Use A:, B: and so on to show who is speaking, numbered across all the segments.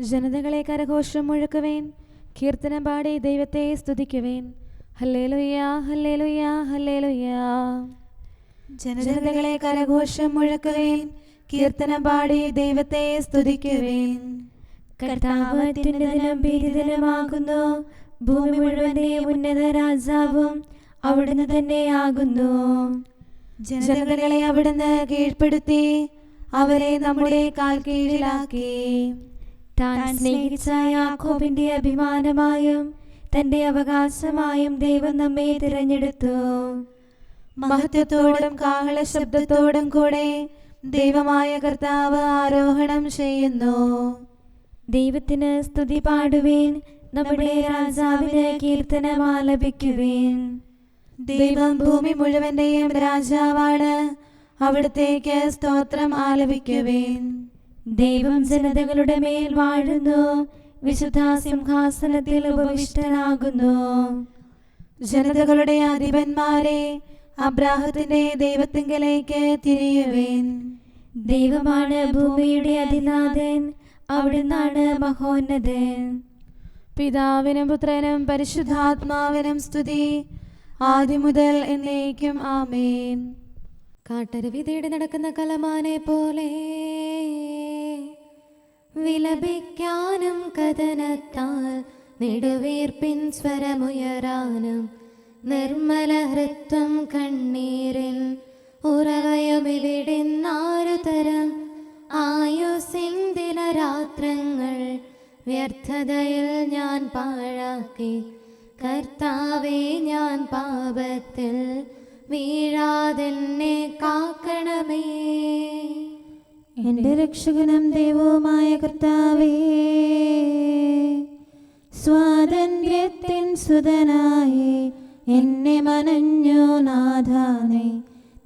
A: ജനതകളെ കരഘോഷം മുഴക്കുവേൻ. കീർത്തനം പാടി ദൈവത്തെ സ്തുതിക്കുവേൻ. ഹല്ലേലുയ്യ ഹല്ലേലുയ്യ ഹല്ലേലുയ്യ
B: ജനതകളെ കരഘോഷം മുഴക്കുവേൻ. കീർത്തനം പാടി ദൈവത്തെ സ്തുതിക്കുവേൻ.
A: കർത്താവ് അത്യുന്നതനും ഭീതിതനുമാകുന്നു ഭൂമി മുഴുവന്റെ ഉന്നത രാജാവും അവിടുന്ന് തന്നെ ആകുന്നു.
B: ജനതകളെ അവിടുന്ന് കീഴ്പ്പെടുത്തി അവരെ നമ്മുടെ കാൽ കീഴിലാക്കി
A: താൻ സ്നേഹിച്ച യാക്കോബിന്റെ അഭിമാനമായും തന്റെ അവകാശമായും ദൈവം നമ്മെ തിരഞ്ഞെടുത്തു.
B: മഹത്വത്തോടും കാഹള ശബ്ദത്തോടും കൂടെ ദൈവമായ കർത്താവ് ആരോഹണം ചെയ്യുന്നു.
A: ദൈവത്തിന് സ്തുതി പാടുവേൻ നമ്മുടെ രാജാവിന് കീർത്തനം ആലപിക്കുവേൻ
B: ദൈവം ഭൂമി മുഴുവന്റെയും രാജാവാണ് അവിടത്തേക്ക് സ്തോത്രം ആലപിക്കുവേൻ.
A: ദൈവം ജനതകളുടെ മേൽ വാഴുന്നു. വിശുദ്ധ സിംഹാസനത്തിൽ ഉപവിഷ്ടനാകുന്നു.
B: ജനതകളുടെ അധിപന്മാരെ അബ്രാഹത്തിന്റെ ദൈവത്തിങ്കലേക്ക് തിരിയുവേൻ.
A: ദൈവമാണ് ഭൂമിയുടെ അതിനാഥൻ അവിടുന്നാണ് മഹോന്നതൻ.
B: പിതാവിനും പുത്രനും പരിശുദ്ധാത്മാവിനും സ്തുതി ആദ്യം മുതൽ എന്നേക്കും ആമേൻ.
C: കാട്ടരുവി തേടി നടക്കുന്ന കലമാനെ പോലെ വിലപിക്കാനും കഥനത്താൽ നെടുവീർപ്പിൻ സ്വരമുയരാനും നിർമ്മല ഹൃത്വം കണ്ണീരിൽ ഉറവയുമിവിടുന്നാരുതരം തരം ആയുസിൻ രാത്രങ്ങൾ വ്യർത്ഥതയിൽ ഞാൻ പാഴാക്കി. കർത്താവെ ഞാൻ പാപത്തിൽ വീഴാതെന്നെ കാക്കണമേ
B: എന്റെ രക്ഷകനും ദൈവവുമായ കർത്താവേ സ്വാതന്ത്ര്യത്തിൻ സുതനായി എന്നെ മനഞ്ഞു നാഥാനെ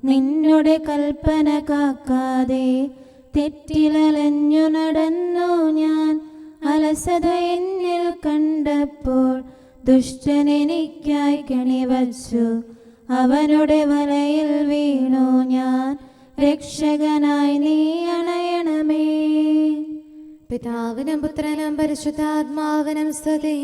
B: നിന്നുടെ കൽപ്പന കാക്കാതെ തെറ്റിലലഞ്ഞു നടന്നു ഞാൻ. അലസത എന്നിൽ കണ്ടപ്പോൾ ദുഷ്ടൻ എനിക്കായി കണിവച്ചു. അവനുടെ വലയിൽ വീണു ഞാൻ. രക്ഷകനായി നീ അണയണമേ.
C: പിതാവിനും പുത്രനും പരിശുദ്ധാത്മാവിനും സ്തുതി.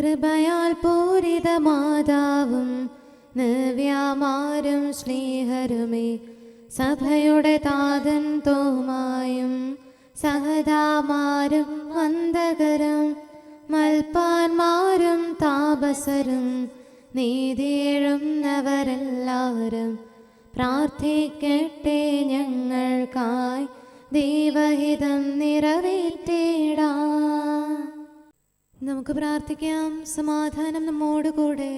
C: കൃപയാൽ പൂരിത മാതാവും നവ്യാമാരും സ്നേഹരുമേ. സഭയുടെ താതൻ തോമായും സഹതാമാരും വന്ദകരും മൽപ്പാന്മാരും താപസരും നീതിയെഴുന്നവരെല്ലാവരും പ്രാർത്ഥിക്കട്ടെ ഞങ്ങൾക്കായി ദൈവഹിതം നിറവേറ്റേടാ. നമുക്ക് പ്രാർത്ഥിക്കാം. സമാധാനം നമ്മോട് കൂടെ.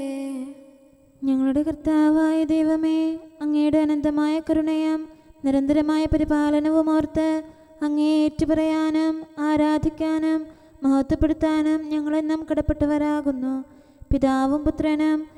B: ഞങ്ങളുടെ കർത്താവായ ദൈവമേ അങ്ങയുടെ അനന്തമായ കരുണയും നിരന്തരമായ പരിപാലനവും ഓർത്ത് അങ്ങേ ഏറ്റുപറയാനും ആരാധിക്കാനും മഹത്വപ്പെടുത്താനും ഞങ്ങളെന്നും കടപ്പെട്ടവരാകുന്നു. പിതാവും പുത്രനും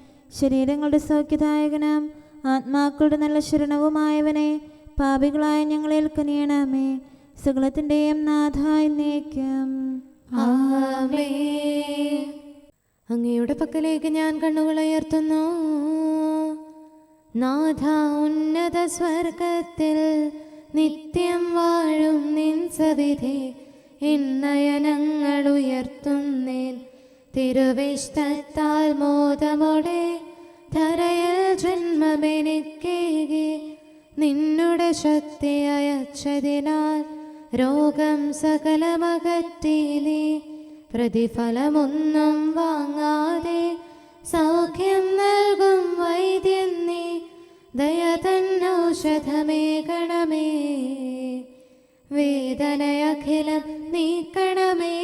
B: ശരീരങ്ങളുടെ സൗഖ്യദായകനും. ആത്മാക്കളുടെ നല്ല ശരണവുമായവനെ പാപികളായ ഞങ്ങളിൽ കനിയണമേ സകലത്തിന്റെയും നാഥായി നീക്കം.
C: അങ്ങയുടെ പക്കലേക്ക് ഞാൻ കണ്ണുകൾ ഉയർത്തുന്നു നാഥ ഉന്നത സ്വർഗത്തിൽ നിത്യം വാഴും നിൻ സവിധി. ഇന്നയനങ്ങൾ ഉയർത്തുന്നേൻ. തിരുവിഷ്ടത്താൽ മോദമോടെ ധരയിൽ ജന്മമെനിക്കേകി. നിന്നുടെ ശക്തി അയച്ചതിനാൽ രോഗം സകലമകറ്റീലി. പ്രതിഫലമൊന്നും വാങ്ങാതെ സൗഖ്യം നൽകും വൈദ്യൻ നീ. ദയ തന്നൗഷധമേ ഗണമേ വേദനയഖിലം നീക്കണമേ.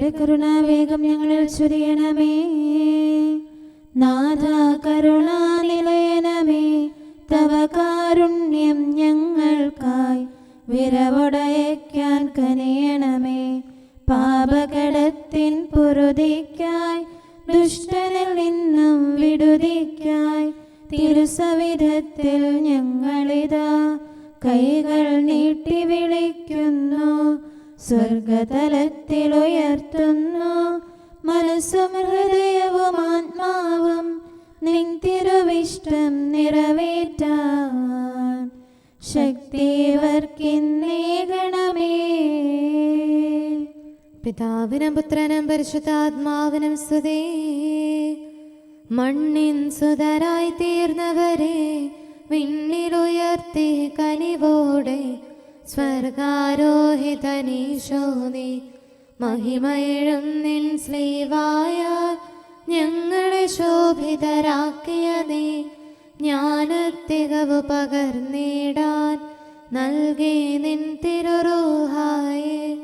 B: അങ്ങയുടെ കരുണാവേഗം ഞങ്ങളിൽ ചൊരിയണമേ. നാഥ കരുണാനിലയനമേ തവ കാരുണ്യം ഞങ്ങൾക്കായി വിരവടയക്കാൻ കനിയണമേ. പാപകടത്തിൻ പൊറുതിക്കായി ദുഷ്ടനിൽ നിന്നും വിടുതിക്കായി തിരുസവിധത്തിൽ ഞങ്ങളിതാ കൈകൾ നീട്ടി വിളിക്കുന്നു. സ്വർഗതലത്തിൽ ഉയർത്തുന്നു മനസ്സും ഹൃദയവും ആത്മാവും നിൻ തിരുവിഷ്ടം നിറവേറ്റാൻ. ശക്തിവർക്കിന്നേകണമേ
C: പിതാവിനും പുത്രനും പരിശുദ്ധാത്മാവിനും സ്തുതേ. മണ്ണിൻ സുതരായി തീർന്നവരെ വിണ്ണിലുയർത്തി കനിവോടെ സ്വർഗാരോഹിതനീശോനി മഹിമയിഴും നിൻ സ്ലീവായ ഞങ്ങളെ ശോഭിതരാക്കിയ നീ. ജ്ഞാനത്തികവ് പകർന്നിടാൻ നൽകി നിൻ തിരുറൂഹായെ.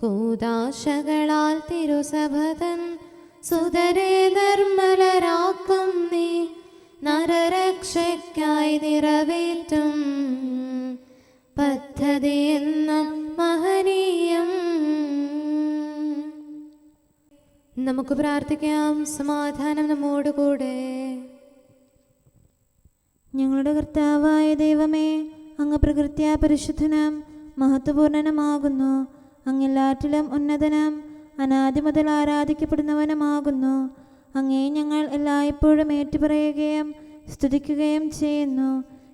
C: കൂതാശകളാൽ തിരുസഭതൻ സുതരെ നിർമ്മലരാക്കും നീ. നരരക്ഷയ്ക്കായി നിറവേറ്റും പദ്ധതി എന്ന മഹനീയം. നമുക്ക് പ്രാർത്ഥിക്കാം. സമാധാനം നമ്മോടുകൂടെ
B: ഞങ്ങളുടെ കർത്താവായ ദൈവമേ അങ്ങ് പ്രകൃത്യാ പരിശുദ്ധനാം മഹത്വപൂർണനമാകുന്നു. അങ്ങെല്ലാറ്റിലും ഉന്നതനാം അനാദി മുതൽ ആരാധിക്കപ്പെടുന്നവനുമാകുന്നു. അങ്ങേ ഞങ്ങൾ എല്ലായ്പ്പോഴും ഏറ്റുപറയുകയും സ്തുതിക്കുകയും ചെയ്യുന്നു.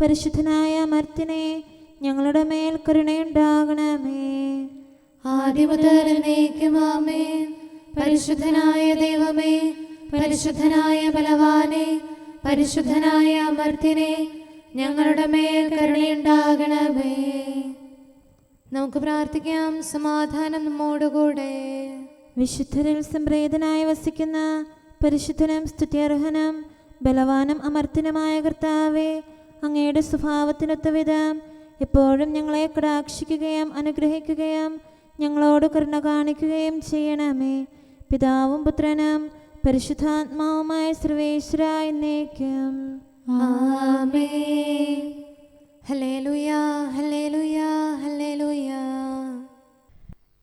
B: പരിശുദ്ധനായ മർത്തിനെ ഞങ്ങളുടെ മേൽ കരുണയുണ്ടാകണമേ.
C: ആദ്യമുതൽ എന്നേക്കുമാമേൻ പരിശുദ്ധനായ ദൈവമേ പരിശുദ്ധനായ ബലവാനെ പരിശുദ്ധനായ അമർത്തിനെ ഞങ്ങളുടെ മേൽ കരുണയുണ്ടാകണമേ. നമുക്ക് പ്രാർത്ഥിക്കാം സമാധാനം നമ്മോടുകൂടെ.
B: വിശുദ്ധരിൽ സംപ്രേതനായി വസിക്കുന്ന പരിശുദ്ധനം സ്തുത്യർഹനം ബലവാനം അമർത്തിനുമായ കർത്താവെ അങ്ങയുടെ സ്വഭാവത്തിനൊത്ത വിധം. എപ്പോഴും ഞങ്ങളെ കടാക്ഷിക്കുകയും അനുഗ്രഹിക്കുകയും ഞങ്ങളോട് കരുണ കാണിക്കുകയും ചെയ്യണമേ. പിതാവും പുത്രനും പരിശുദ്ധാത്മാവുമായ സർവേശ്വര എന്നേക്കും.
C: ഹല്ലേലൂയ ഹല്ലേലൂയ ഹല്ലേലൂയ.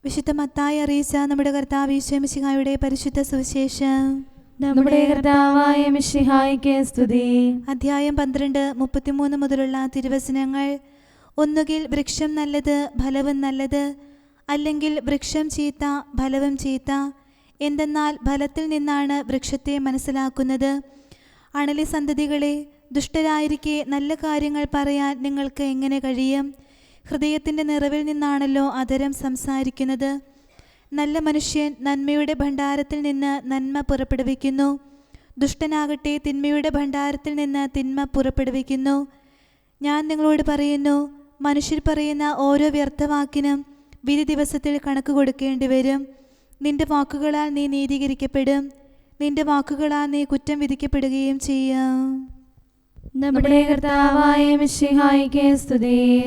D: വിശുദ്ധ മത്തായി അറിയിച്ച നമ്മുടെ കർത്താവ് ഈശ്വമിശിഹായുടെ പരിശുദ്ധ സുവിശേഷം.
A: നമ്മുടെ കർത്താവായ മിശിഹായിക്ക് സ്തുതി.
D: അധ്യായം പന്ത്രണ്ട് മുപ്പത്തിമൂന്ന് മുതലുള്ള തിരുവചനങ്ങൾ. ഒന്നുകിൽ വൃക്ഷം നല്ലത് ഫലവും നല്ലത് അല്ലെങ്കിൽ വൃക്ഷം ചീത്ത ഫലവും ചീത്ത. എന്തെന്നാൽ ഫലത്തിൽ നിന്നാണ് വൃക്ഷത്തെ മനസ്സിലാക്കുന്നത്. അണലി സന്തതികളെ ദുഷ്ടരായിരിക്കെ നല്ല കാര്യങ്ങൾ പറയാൻ നിങ്ങൾക്ക് എങ്ങനെ കഴിയും? ഹൃദയത്തിന്റെ നിറവിൽ നിന്നാണല്ലോ അതരം സംസാരിക്കുന്നത്. നല്ല മനുഷ്യൻ നന്മയുടെ ഭണ്ഡാരത്തിൽ നിന്ന് നന്മ പുറപ്പെടുവിക്കുന്നു. ദുഷ്ടനാകട്ടെ തിന്മയുടെ ഭണ്ഡാരത്തിൽ നിന്ന് തിന്മ പുറപ്പെടുവിക്കുന്നു. ഞാൻ നിങ്ങളോട് പറയുന്നു മനുഷ്യർ പറയുന്ന ഓരോ വ്യർത്ഥവാക്കിനും വിധി ദിവസത്തിൽ കണക്ക് കൊടുക്കേണ്ടി വരും. നിന്റെ വാക്കുകളാൽ നീ നീതീകരിക്കപ്പെടും. നിന്റെ വാക്കുകളാൽ നീ കുറ്റം വിധിക്കപ്പെടുകയും ചെയ്യും.
A: നമ്മുടെ കർത്താവായ മിശിഹായിക്ക് സ്തുതി.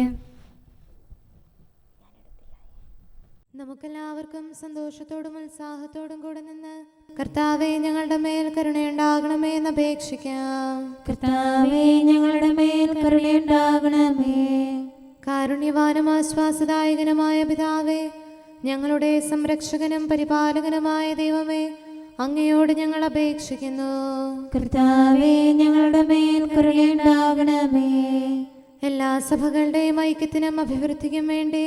C: നമുക്കെല്ലാവർക്കും സന്തോഷത്തോടും ഉത്സാഹത്തോടും കൂടെ നിന്ന് കർത്താവെ ഞങ്ങളുടെ മേൽ കരുണയുണ്ടാകണമേ എന്ന് അപേക്ഷിക്കാം.
B: കർത്താവേ ഞങ്ങളുടെ മേൽ കരുണയുണ്ടാകണമേ
C: കാരുണ്യവാനും ആശ്വാസ ആശ്വാസദായകനുമായ പിതാവേ ഞങ്ങളുടെ സംരക്ഷകനും പരിപാലകനുമായ ദൈവമേ അങ്ങയോട് ഞങ്ങൾ അപേക്ഷിക്കുന്നു.
B: കർത്താവേ ഞങ്ങളുടെ മേൽ കരുണയുണ്ടാകണമേ
C: എല്ലാ സഭകളുടെയും ഐക്യത്തിനും അഭിവൃദ്ധിക്കും വേണ്ടി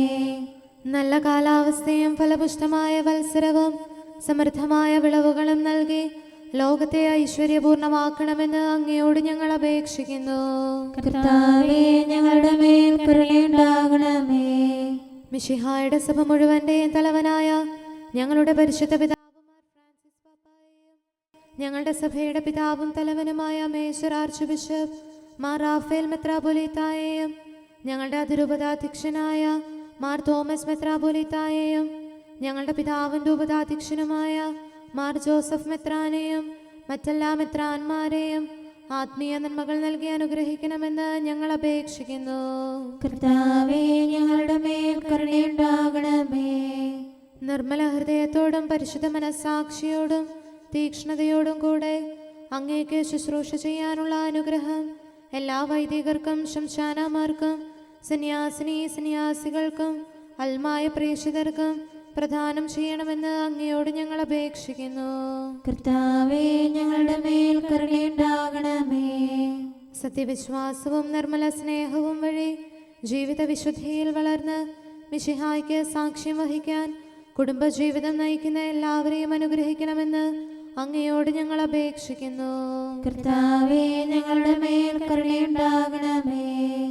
C: നല്ല കാലാവസ്ഥയും ഫലപുഷ്ടമായ വത്സരവും സമൃദ്ധമായ വിളവുകളും നൽകി ലോകത്തെ ഐശ്വര്യപൂർണമാക്കണമെന്ന് അങ്ങയോട് ഞങ്ങൾ അപേക്ഷിക്കുന്നു.
B: കർത്താവേ ഞങ്ങളുടെ മേൽ കരുണയുണ്ടാകണമേ.
C: മിഷിഹായുടെ സഭ മുഴുവന്റെയും തലവനായ ഞങ്ങളുടെ പരിശുദ്ധ പിതാവും ഞങ്ങളുടെ സഭയുടെ പിതാവും തലവനുമായ major archbishop Mar Rafale മെത്രാപൊലീത്തായെയും ഞങ്ങളുടെ അതിരൂപതാധ്യക്ഷനായ മാർ തോമസ് മെത്രാപൊലിത്തായെയും ഞങ്ങളുടെ പിതാവിന്റെ ഉപതാധ്യക്ഷനുമായ മാർ ജോസഫ് മെത്രാനെയും മറ്റെല്ലാ മെത്രാന്മാരെയും ആത്മീയ നന്മകൾ നൽകി അനുഗ്രഹിക്കണമെന്ന് ഞങ്ങൾ അപേക്ഷിക്കുന്നു.
B: കർത്താവേ ഞങ്ങളുടെ മേൽ കരുണയുണ്ടാകണമേ.
C: നിർമ്മല ഹൃദയത്തോടും പരിശുദ്ധ മനസ്സാക്ഷിയോടും തീക്ഷ്ണതയോടും കൂടെ അങ്ങേക്ക് ശുശ്രൂഷ ചെയ്യാനുള്ള അനുഗ്രഹം എല്ലാ വൈദികർക്കും ശംശാനമാർക്കും സന്യാസിനി സന്യാസികൾക്കും അൽമായ പ്രേക്ഷിതർക്കും പ്രധാനം ചെയ്യണമെന്ന് അങ്ങയോട് ഞങ്ങൾ അപേക്ഷിക്കുന്നു.
B: കർത്താവേ ഞങ്ങളുടെ മേൽ കരുണയുണ്ടാകണമേ.
C: സത്യവിശ്വാസവും നിർമ്മല സ്നേഹവും വഴി ജീവിത വിശുദ്ധിയിൽ വളർന്ന് മിശിഹായ്ക്ക് സാക്ഷ്യം വഹിക്കാൻ കുടുംബജീവിതം നയിക്കുന്ന എല്ലാവരെയും അനുഗ്രഹിക്കണമെന്ന് അങ്ങയോട് ഞങ്ങൾ അപേക്ഷിക്കുന്നു.
B: കർത്താവേ ഞങ്ങളുടെ മേൽ കരുണയുണ്ടാകണമേ.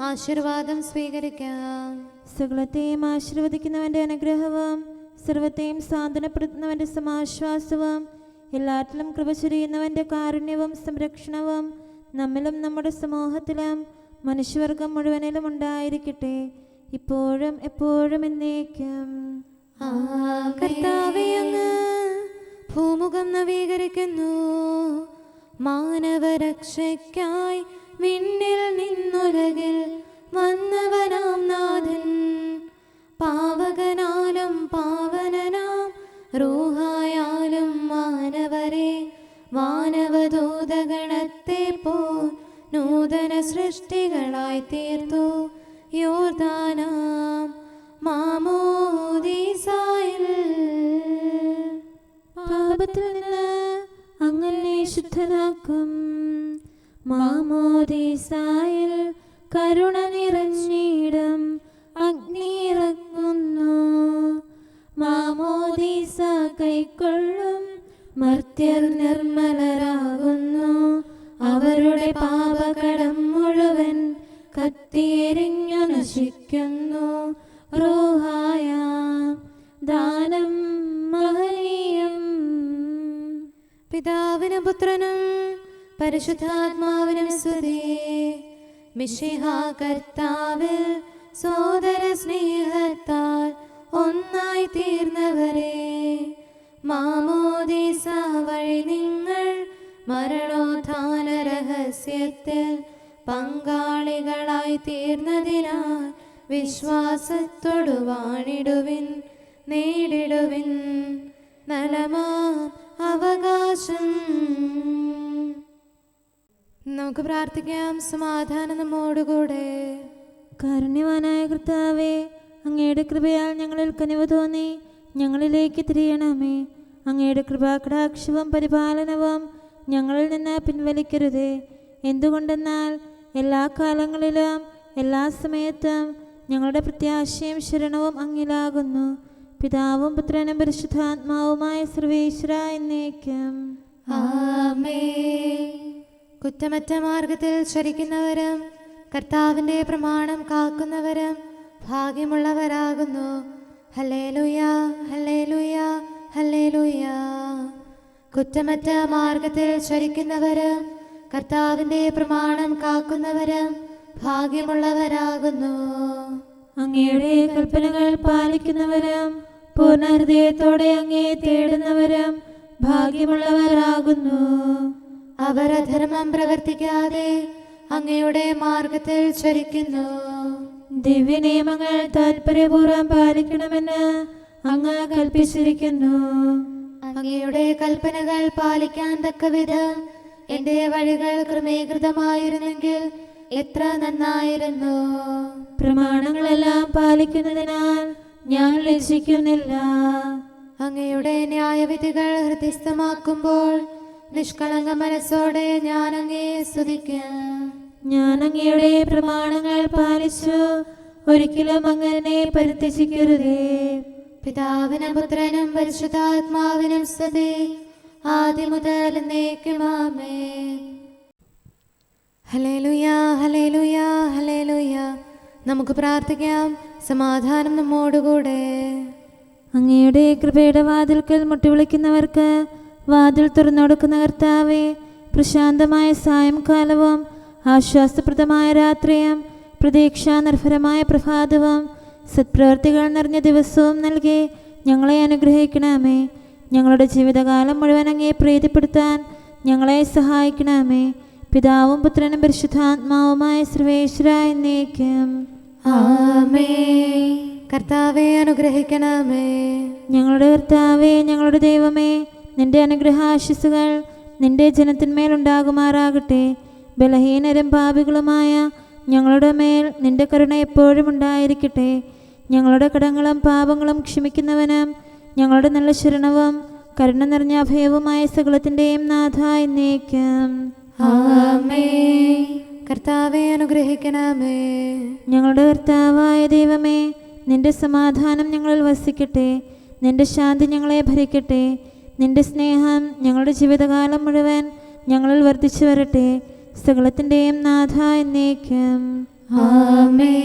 C: ആശീർവാദം സ്വീകരിക്കാം.
B: സകലത്തെയും ആശീർവദിക്കുന്നവന്റെ അനുഗ്രഹവും സർവത്തെയും സാന്ത്വനപ്പെടുത്തുന്നവന്റെ സമാശ്വാസവും എല്ലാറ്റിലും കൃപ ചൊരിയുന്നവന്റെ കാരുണ്യവും സംരക്ഷണവും നമ്മിലും നമ്മുടെ സമൂഹത്തിലും മനുഷ്യവർഗം മുഴുവനിലും ഉണ്ടായിരിക്കട്ടെ. ഇപ്പോഴും എപ്പോഴും എന്നേക്കും.
C: ആ കർത്താവേ അങ്ങ് ഭൂമുഖം നവീകരിക്കുന്നു. മാനവരക്ഷയ്ക്കായി വിണ്ണിൽ നിന്നുലകിൽ വന്നവനാം നാഥൻ. പാവകനാലും പാവനനാം റൂഹായാലും മാനവരെ. മാനവദൂതഗണത്തെ പോ നൂതന സൃഷ്ടികളായി തീർത്തു യോർദാനാം. മാമോദീസായിൽ
B: പാപത്തിൽ നിന്ന് അങ്ങനെ ശുദ്ധനാക്കും മാമോദീസായിൽ കരുണ നിറഞ്ഞിടം അഗ്നിയിറങ്ങുന്നു. മാമോദീസ കൈക്കൊള്ളും മർത്യർ നിർമ്മലരാകുന്നു
C: മിശിഹ കർത്താവിൽ സോദര സ്നേഹത്താൽ ഒന്നായി തീർന്നവരെ. മാമോദീസ വഴി നിങ്ങൾ മരണോത്ഥാന രഹസ്യത്തിൽ പങ്കാളികളായി തീർന്നതിനാൽ വിശ്വാസത്തൊടുവാണിടുവിൻ നേടിടുവിൻ. നലമാം നമുക്ക് പ്രാർത്ഥിക്കാം. സമാധാനം നമ്മോടുകൂടെ.
B: കാരുണ്യവാനായ കർത്താവേ അങ്ങയുടെ കൃപയാൽ ഞങ്ങളിൽ കനിവ് തോന്നി. ഞങ്ങളിലേക്ക് തിരിയണമേ. അങ്ങയുടെ കൃപാകടാക്ഷവും പരിപാലനവും ഞങ്ങളിൽ നിന്ന് പിൻവലിക്കരുതേ. എന്തുകൊണ്ടെന്നാൽ എല്ലാ കാലങ്ങളിലും എല്ലാ സമയത്തും ഞങ്ങളുടെ പ്രത്യാശയും ശരണവും അങ്ങിലാകുന്നു. പിതാവും പുത്രനും പരിശുദ്ധാത്മാവുമായ സർവേശ്വര എന്നേക്കും.
C: ആമേ കുറ്റമറ്റ മാർഗത്തിൽ ചരിക്കുന്നവരും കർത്താവിന്റെ പ്രമാണം കാക്കുന്നവരും ഭാഗ്യമുള്ളവരാകുന്നു. ഹല്ലേലൂയ ഹലേ ഹല്ലേലൂയ. കുറ്റമറ്റ മാർഗത്തിൽ ചരിക്കുന്നവരും കർത്താവിന്റെ പ്രമാണം കാക്കുന്നവരും ഭാഗ്യമുള്ളവരാകുന്നു.
B: അങ്ങയുടെ കൽപ്പനകൾ പാലിക്കുന്നവരും പൂർണ ഹൃദയത്തോടെ അങ്ങയെ തേടുന്നവരും ഭാഗ്യമുള്ളവരാകുന്നു.
C: അവർ അധർമ്മം പ്രവർത്തിക്കാതെ അങ്ങയുടെ മാർഗത്തിൽ ചരിക്കുന്നു.
B: ദിവ്യനിയമങ്ങൾ താൽപര്യപൂർവം പാലിക്കണമെന്ന് അങ്ങ് കൽപ്പിച്ചിരിക്കുന്നു.
C: അങ്ങയുടെ കൽപ്പനകൾ പാലിക്കാൻ തക്കവിധം എന്റെ വഴികൾ ക്രമീകൃതമായിരുന്നെങ്കിൽ എത്ര നന്നായിരുന്നു.
B: പ്രമാണങ്ങളെല്ലാം പാലിക്കുന്നതിനാൽ ഞാൻ ലജ്ജിക്കുന്നില്ല.
C: അങ്ങയുടെ ന്യായവിധികൾ ഹൃദയസ്ഥമാക്കുമ്പോൾ നിഷ്കളങ്ക മനസ്സോടെ ഞാൻ സ്തുതിക്കാം.
B: ഞാൻ അങ്ങയുടെ പ്രമാണങ്ങൾ പാലിച്ചു. ഒരിക്കലും അങ്ങനെ പരിത്യജിക്കരുതേ.
C: പിതാവിനും പുത്രനും പരിശുദ്ധാത്മാവിനും സ്തുതി. ആദ്യം മുതൽ എന്നേക്കുമാമേ ഹലേലുയാ ഹലേലുയാ ഹലേലുയാ നമുക്ക് പ്രാർത്ഥിക്കാം. സമാധാനം നമ്മോടുകൂടെ.
B: അങ്ങയുടെ കൃപയുടെ വാതിൽക്കൽ മുട്ടിവിളിക്കുന്നവർക്ക് വാതിൽ തുറന്നുകൊടുക്കുന്ന കർത്താവെ പ്രശാന്തമായ സായംകാലവും ആശ്വാസപ്രദമായ രാത്രിയും പ്രതീക്ഷാനിർഭരമായ പ്രഭാതവും സത്പ്രവർത്തികൾ നിറഞ്ഞ ദിവസവും നൽകി ഞങ്ങളെ അനുഗ്രഹിക്കണമേ. ഞങ്ങളുടെ ജീവിതകാലം മുഴുവൻ അങ്ങേ പ്രീതിപ്പെടുത്താൻ ഞങ്ങളെ സഹായിക്കണമേ. പിതാവും പുത്രനും പരിശുദ്ധാത്മാവുമായ സർവേശ്വര എന്നേക്കും.
C: ആമേ കർത്താവെ അനുഗ്രഹിക്കണമേ.
B: ഞങ്ങളുടെ കർത്താവേ ഞങ്ങളുടെ ദൈവമേ നിന്റെ അനുഗ്രഹാശിസുകൾ നിന്റെ ജനത്തിന്മേലുണ്ടാകുമാറാകട്ടെ. ബലഹീനരും പാപികളുമായ ഞങ്ങളുടെ മേൽ നിന്റെ കരുണ എപ്പോഴും ഉണ്ടായിരിക്കട്ടെ. ഞങ്ങളുടെ കടങ്ങളും പാപങ്ങളും ക്ഷമിക്കുന്നവനും ഞങ്ങളുടെ നല്ല ശരണവും കരുണ നിറഞ്ഞ അഭയവുമായ സകലത്തിന്റെയും നാഥ എന്നേക്കും.
C: ആമേ. കർത്താവെ അനുഗ്രഹിക്കണമേ.
B: ഞങ്ങളുടെ കർത്താവായ ദൈവമേ നിന്റെ സമാധാനം ഞങ്ങളിൽ വസിക്കട്ടെ. നിന്റെ ശാന്തി ഞങ്ങളെ ഭരിക്കട്ടെ. നിന്റെ സ്നേഹം ഞങ്ങളുടെ ജീവിതകാലം മുഴുവൻ ഞങ്ങളിൽ വർദ്ധിച്ചു വരട്ടെ. സകലത്തിന്റെയും നാഥ എന്നേക്കും.
C: ആമേ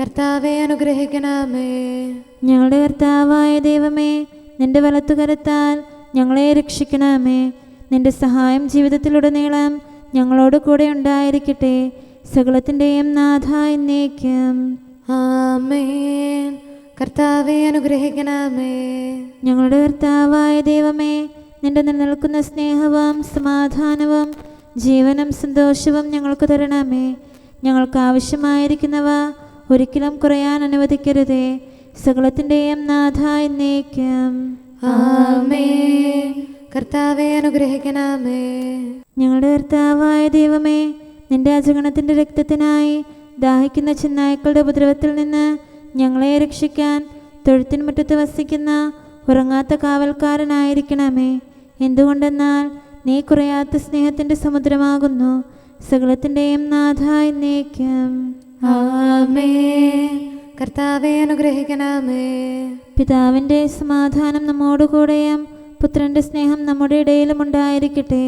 C: കർത്താവെ അനുഗ്രഹിക്കണമേ.
B: ഞങ്ങളുടെ കർത്താവായ ദൈവമേ നിന്റെ വലത്തുകരത്താൽ ഞങ്ങളെ രക്ഷിക്കണമേ. നിന്റെ സഹായം ജീവിതത്തിലുടനീളം ഞങ്ങളോട് കൂടെ ഉണ്ടായിരിക്കട്ടെ. സകലത്തിന്റെയും നാഥ എന്നേക്കും.
C: ആമേൻ. കർത്താവെ അനുഗ്രഹിക്കണമേ.
B: ഞങ്ങളുടെ കർത്താവായ ദൈവമേ നിന്റെ നിലനിൽക്കുന്ന സ്നേഹവും സമാധാനവും ജീവനും സന്തോഷവും ഞങ്ങൾക്ക് തരണമേ. ഞങ്ങൾക്ക് ആവശ്യമായിരിക്കുന്നവ ഒരിക്കലും കുറയാൻ അനുവദിക്കരുതേ. സകലത്തിന്റെയും നാഥ എന്നേക്കും.
C: ആമേ കർത്താവെ അനുഗ്രഹിക്കണമേ.
B: ഞങ്ങളുടെ കർത്താവായ ദൈവമേ നിന്റെ അജഗണത്തിന്റെ രക്തത്തിനായി ദാഹിക്കുന്ന ചെന്നായ്ക്കളുടെ ഉപദ്രവത്തിൽ നിന്ന് ഞങ്ങളെ രക്ഷിക്കാൻ തൊഴുത്തിന് മുറ്റത്ത് വസിക്കുന്ന ഉറങ്ങാത്ത കാവൽക്കാരനായിരിക്കണമേ. എന്തുകൊണ്ടെന്നാൽ നീ കുറയാത്ത സ്നേഹത്തിന്റെ സമുദ്രമാകുന്നു. സകലത്തിന്റെയും നാഥായി നീക്കം
C: ആമേ കർത്താവെ അനുഗ്രഹിക്കണമേ.
B: പിതാവിന്റെ സമാധാനം നമ്മോടുകൂടെയും പുത്രന്റെ സ്നേഹം നമ്മുടെ ഇടയിലും ഉണ്ടായിരിക്കട്ടെ.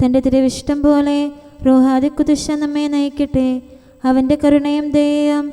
B: തന്റെ തിരുവിഷ്ടം പോലെ റോഹാദി കുതിശ നമ്മെ നയിക്കട്ടെ. അവന്റെ കരുണയും ദയയും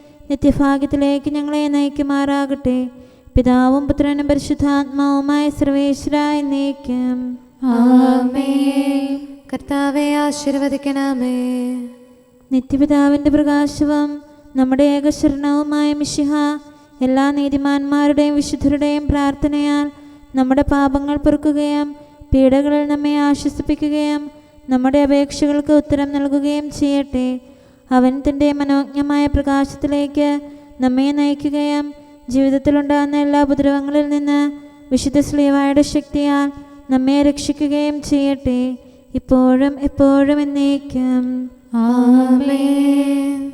B: നിത്യഭാഗ്യത്തിലേക്ക് ഞങ്ങളെ നയിക്കുമാറാകട്ടെ. പിതാവും പുത്രനും പരിശുദ്ധാത്മാവുമായ സർവേശ്വരായ
C: ആമേ കർത്താവെ ആശീർവദിക്കണമേ.
B: നിത്യപിതാവിന്റെ പ്രകാശവും നമ്മുടെ ഏകശരണവുമായ മിശിഹ എല്ലാ നീതിമാന്മാരുടെയും വിശുദ്ധരുടെയും പ്രാർത്ഥനയാൽ നമ്മുടെ പാപങ്ങൾ പൊറുക്കുകയും പീഡകളിൽ നമ്മെ ആശ്വസിപ്പിക്കുകയും നമ്മുടെ അപേക്ഷകൾക്ക് ഉത്തരം നൽകുകയും ചെയ്യട്ടെ. അവൻ തന്റെ മനോജ്ഞമായ പ്രകാശത്തിലേക്ക് നമ്മെ നയിക്കുകയും ജീവിതത്തിലുണ്ടാകുന്ന എല്ലാ ഉപദ്രവങ്ങളിൽ നിന്ന് വിശുദ്ധ സ്ലീവായുടെ ശക്തിയാൽ നമ്മെ രക്ഷിക്കുകയും ചെയ്യട്ടെ. ഇപ്പോഴും എപ്പോഴും എന്നേക്കും.
C: ആമേൻ.